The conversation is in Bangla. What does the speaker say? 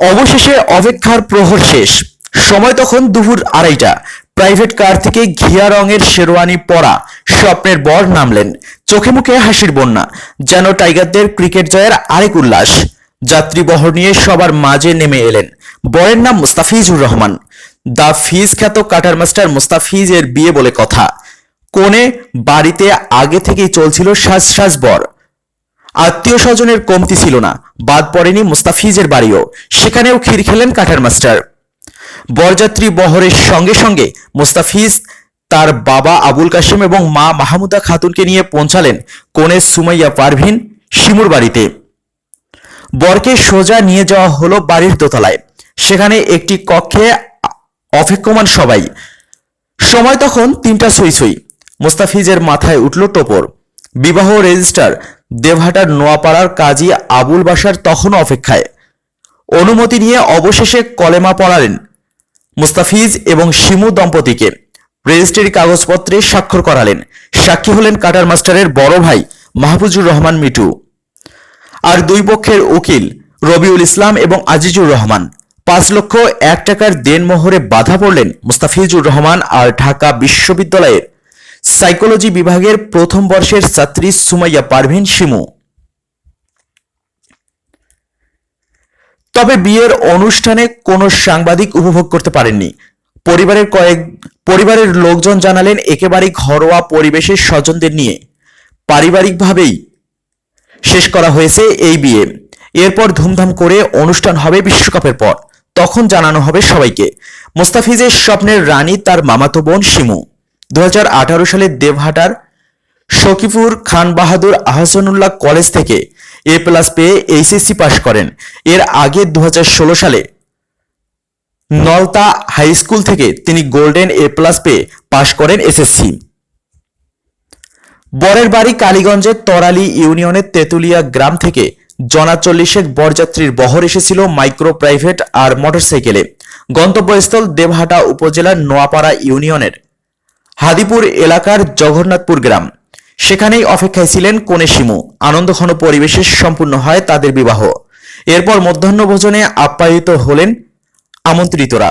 অবশেষে অপেক্ষার প্রহর শেষ। সময় তখন দুপুর আড়াইটা। প্রাইভেট কার থেকে ঘিয়া রঙের শেরওয়ানি পরা স্বপ্নের বর নামলেন। চোখে মুখে হাসির বন্যা, যেন টাইগারদের ক্রিকেট জয়ের আরেক উল্লাস। যাত্রীবহর নিয়ে সবার মাঝে নেমে এলেন। বরের নাম মুস্তাফিজুর রহমান। দা ফিজ খ্যাত কাটার মাস্টার মুস্তাফিজের বিয়ে বলে কথা। কোণে বাড়িতে আগে থেকেই চলছিল সাজ সাজ বর। আত্মীয় স্বজনের কমতি ছিল না। বাদ পড়েনি মুস্তাফিজের বাড়িও। সেখানেও ক্ষীর খেলেন কাটার মাস্টার। বরযাত্রী বহরের সঙ্গে সঙ্গে মুস্তাফিজ তার বাবা আবুল কাশেম এবং মা মাহমুদা খাতুনকে নিয়ে পৌঁছালেন কোণে সুমাইয়া পারভিন শিমুর বাড়িতে। বরকে সোজা নিয়ে যাওয়া হলো বাড়ির দোতলায়। সেখানে একটি কক্ষে অপেক্ষমান সবাই। সময় তখন তিনটা সই সই মুস্তাফিজের মাথায় উঠল টোপর। বিবাহ রেজিস্টার দেবহাটার নোয়াপাড়ার কাজী আবুল বাসার তখনও অপেক্ষায়। অনুমতি নিয়ে অবশেষে কলেমা পড়ালেন মুস্তাফিজ এবং শিমু দম্পতিকে। রেজিস্ট্রির কাগজপত্রে স্বাক্ষর করালেন। সাক্ষী হলেন কাটার মাস্টারের বড় ভাই মাহফুজুর রহমান মিটু আর দুই পক্ষের উকিল রবিউল ইসলাম এবং আজিজুর রহমান। পাঁচ লক্ষ এক টাকার দেনমোহরে বাধা পড়লেন মুস্তাফিজুর রহমান আর ঢাকা বিশ্ববিদ্যালয়ের সাইকোলজি বিভাগের প্রথম বর্ষের ছাত্রী সুমাইয়া পারভিন শিমু। তবে বিয়ের অনুষ্ঠানে কোনো সাংবাদিক উপভোগ করতে পারেননি। পরিবারের কয়েক, পরিবারের লোকজন জানালেন, একেবারেই ঘরোয়া পরিবেশের স্বজনদের নিয়ে। পারিবারিকভাবেই শেষ করা হয়েছে এই বিয়ে। এরপর ধুমধাম করে অনুষ্ঠান হবে বিশ্বকাপের পর। তখন জানানো হবে সবাইকে। মোস্তাফিজের স্বপ্নের রানী তার মামাতো বোন শিমু। দু হাজার আঠারো সালে দেবহাটার শকিপুর খান বাহাদুর আহসানুল্লাহ কলেজ থেকে এ প্লাস পেয়ে এইচএসসি পাশ করেন। এর আগে দু হাজার ষোলো সালে নলতা হাই স্কুল থেকে তিনি গোল্ডেন এ প্লাস পেয়ে পাশ করেন এসএসসি। বরের বাড়ি কালীগঞ্জের তরালি ইউনিয়নের তেতুলিয়া গ্রাম থেকে জনা চল্লিশেক বরযাত্রীর বহর এসেছিল মাইক্রো প্রাইভেট আর মোটরসাইকেলে। গন্তব্যস্থল দেবহাটা উপজেলার নোয়াপাড়া ইউনিয়নের। হাদিপুর এলাকার জগন্নাথপুর গ্রাম। সেখানেই অপেক্ষায় ছিলেন কনে শিমু। আনন্দঘন পরিবেশে সম্পূর্ণ হয় তাদের বিবাহ। এরপর মধ্যাহ্ন ভোজনে আপ্যায়িত হলেন আমন্ত্রিতরা।